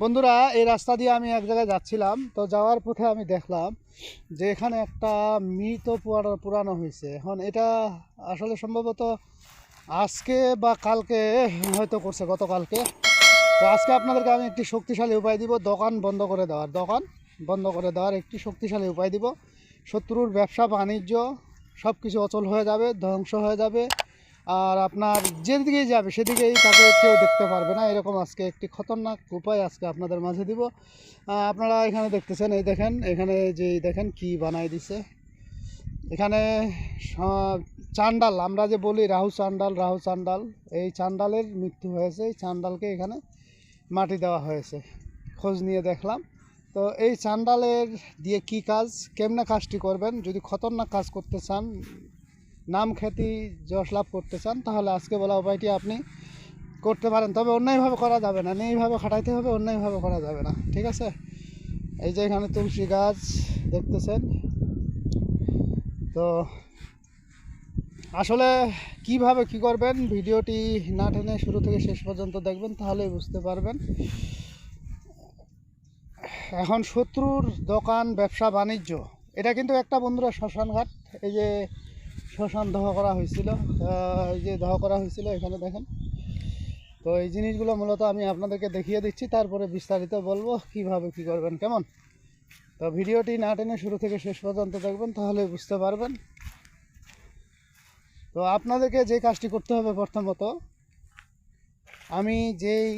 বন্ধুরা, এই রাস্তা দিয়ে আমি এক জায়গায় যাচ্ছিলাম, তো যাওয়ার পথে আমি দেখলাম যে এখানে একটা মৃত পুরা- পুরানো হয়েছে। এখন এটা আসলে সম্ভবত আজকে বা কালকে, হয়তো করছে গতকালকে। তো আজকে আপনাদেরকে আমি একটি শক্তিশালী উপায় দিব, দোকান বন্ধ করে দেওয়ার। দোকান বন্ধ করে দেওয়ার একটি শক্তিশালী উপায় দিব। শত্রুর ব্যবসা, বাণিজ্য সব কিছু অচল হয়ে যাবে, ধ্বংস হয়ে যাবে। আর আপনার যেদিকেই যাবে সেদিকেই তাকে কেউ দেখতে পারবে না। এরকম আজকে একটি খতরনাক উপায় আজকে আপনাদের মাঝে দিব। আপনারা এখানে দেখতেছেন, এই দেখেন, এখানে যে দেখেন কি বানাই দিছে। এখানে চান্ডাল, আমরা যে বলি রাহু চান্ডাল রাহু চান্ডাল, এই চান্ডালের মৃত্যু হয়েছে। এই চান্ডালকে এখানে মাটি দেওয়া হয়েছে। খোঁজ নিয়ে দেখলাম। তো এই চান্ডালের দিয়ে কি কাজ? কেমনে কাজটি করবেন? যদি খতরনাক কাজ করতে চান নাম খ্যাতি যশ লাভ করতে চান, তাহলে আজকে বলা উপায়টি আপনি করতে পারেন। তবে অন্যায়ভাবে করা যাবে না। এইভাবে খাটাইতে হবে, অন্যায়ভাবে করা যাবে না। ঠিক আছে? এই যে এখানে তুলসী গাছ দেখতেছেন। তো আসলে কীভাবে কি করবেন, ভিডিওটি না টেনে শুরু থেকে শেষ পর্যন্ত দেখবেন, তাহলেই বুঝতে পারবেন। এখন শত্রুর দোকান, ব্যবসা, বাণিজ্য, এটা কিন্তু একটা বন্ধুরা শ্মশানঘাট। এই যে শ্মশান দহ করা হয়েছিল এই যে দহ করা হয়েছিল এখানে দেখেন। তো এই জিনিসগুলো মূলত আমি আপনাদেরকে দেখিয়ে দিচ্ছি, তারপরে বিস্তারিত বলব কীভাবে কি করবেন, কেমন? তো ভিডিওটি না টেনে শুরু থেকে শেষ পর্যন্ত দেখবেন, তাহলে বুঝতে পারবেন। তো আপনাদেরকে যে কাজটি করতে হবে প্রথমত, আমি যেই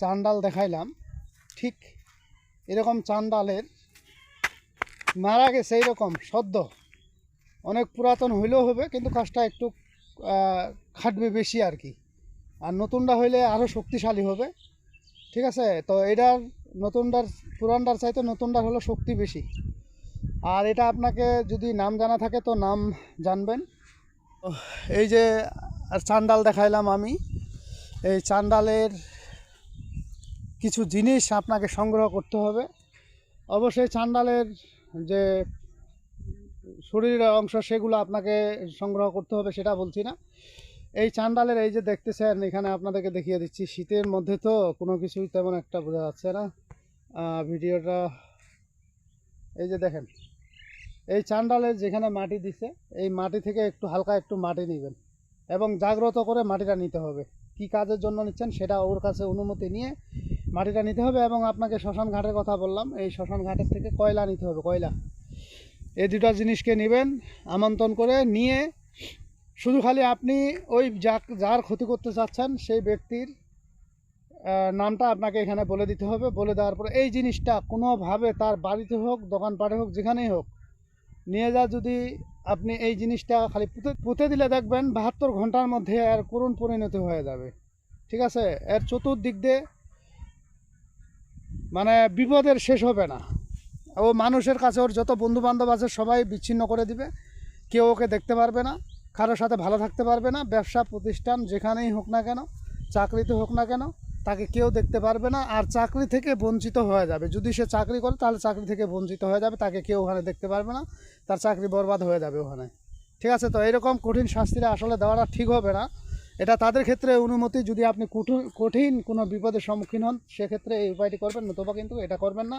চান্ডাল দেখাইলাম, ঠিক এরকম চান্ডালের মারা গেছে এইরকম সদ্য। অনেক পুরাতন হইলেও হবে, কিন্তু কাজটা একটু খাটবে বেশি আর কি। আর নতুনটা হইলে আরও শক্তিশালী হবে। ঠিক আছে? তো এটার নতুনটার, পুরানটার চাইতে নতুনটার হলো শক্তি বেশি। আর এটা আপনাকে যদি নাম জানা থাকে, তো নাম জানবেন। এই যে, আর চান্ডাল দেখাইলাম আমি। এই চান্ডালের কিছু জিনিস আপনাকে সংগ্রহ করতে হবে। অবশ্যই চান্ডালের যে শরীরের অংশ সেগুলো আপনাকে সংগ্রহ করতে হবে সেটা বলছি না। এই চান্ডালের এই যে দেখতেছেন, এখানে আপনাদেরকে দেখিয়ে দিচ্ছি, শীতের মধ্যে তো কোনো কিছুই তেমন একটা বোঝা যাচ্ছে না। ভিডিওটা, এই যে দেখেন, এই চান্ডালের যেখানে মাটি দিছে, এই মাটি থেকে একটু হালকা একটু মাটি নেবেন এবং জাগ্রত করে মাটিটা নিতে হবে। কি কাজের জন্য নিচ্ছেন সেটা ওর কাছে অনুমতি নিয়ে মাটিটা নিতে হবে এবং আপনাকে শ্মশান ঘাটের কথা বললাম, এই শ্মশান ঘাটের থেকে কয়লা নিতে হবে, কয়লা? এই দুটো জিনিসকে নেবেন, আমন্ত্রণ করে নিয়ে, শুধু খালি আপনি ওই যাক, যার ক্ষতি করতে চাচ্ছেন সেই ব্যক্তির নামটা আপনাকে এখানে বলে দিতে হবে। বলে দেওয়ার পরে এই জিনিসটা কোনোভাবে তার বাড়িতে হোক, দোকানপাটে হোক, যেখানেই হোক, নিয়ে যা যদি আপনি এই জিনিসটা খালি পুঁতে পুঁতে দিলে দেখবেন বাহাত্তর ঘণ্টার মধ্যে এর করুণ পরিণত হয়ে যাবে। ঠিক আছে? এর চতুর্দিক দিয়ে মানে বিপদের শেষ হবে না। ও মানুষের কাছে ওর যত বন্ধু বান্ধব আছে সবাই বিচ্ছিন্ন করে দিবে। কেউ ওকে দেখতে পারবে না, কারোর সাথে ভালো থাকতে পারবে না, ব্যবসা, প্রতিষ্ঠান যেখানেই হোক না কেন, চাকরিতে হোক না কেন, তাকে কেউ দেখতে পারবে না আর চাকরি থেকে বঞ্চিত হয়ে যাবে। যদি সে চাকরি করে, তাহলে চাকরি থেকে বঞ্চিত হয়ে যাবে, তাকে কেউ ওখানে দেখতে পারবে না, তার চাকরি বরবাদ হয়ে যাবে ওখানে। ঠিক আছে, তো এরকম কঠিন শাস্তিটা আসলে দেওয়াটা ঠিক হবে না। এটা তাদের ক্ষেত্রে অনুমতি, যদি আপনি কঠিন কঠিন কোনো বিপদের সম্মুখীন হন, সেক্ষেত্রে এই উপায়টি করবেন, নতুবা কিন্তু এটা করবেন না।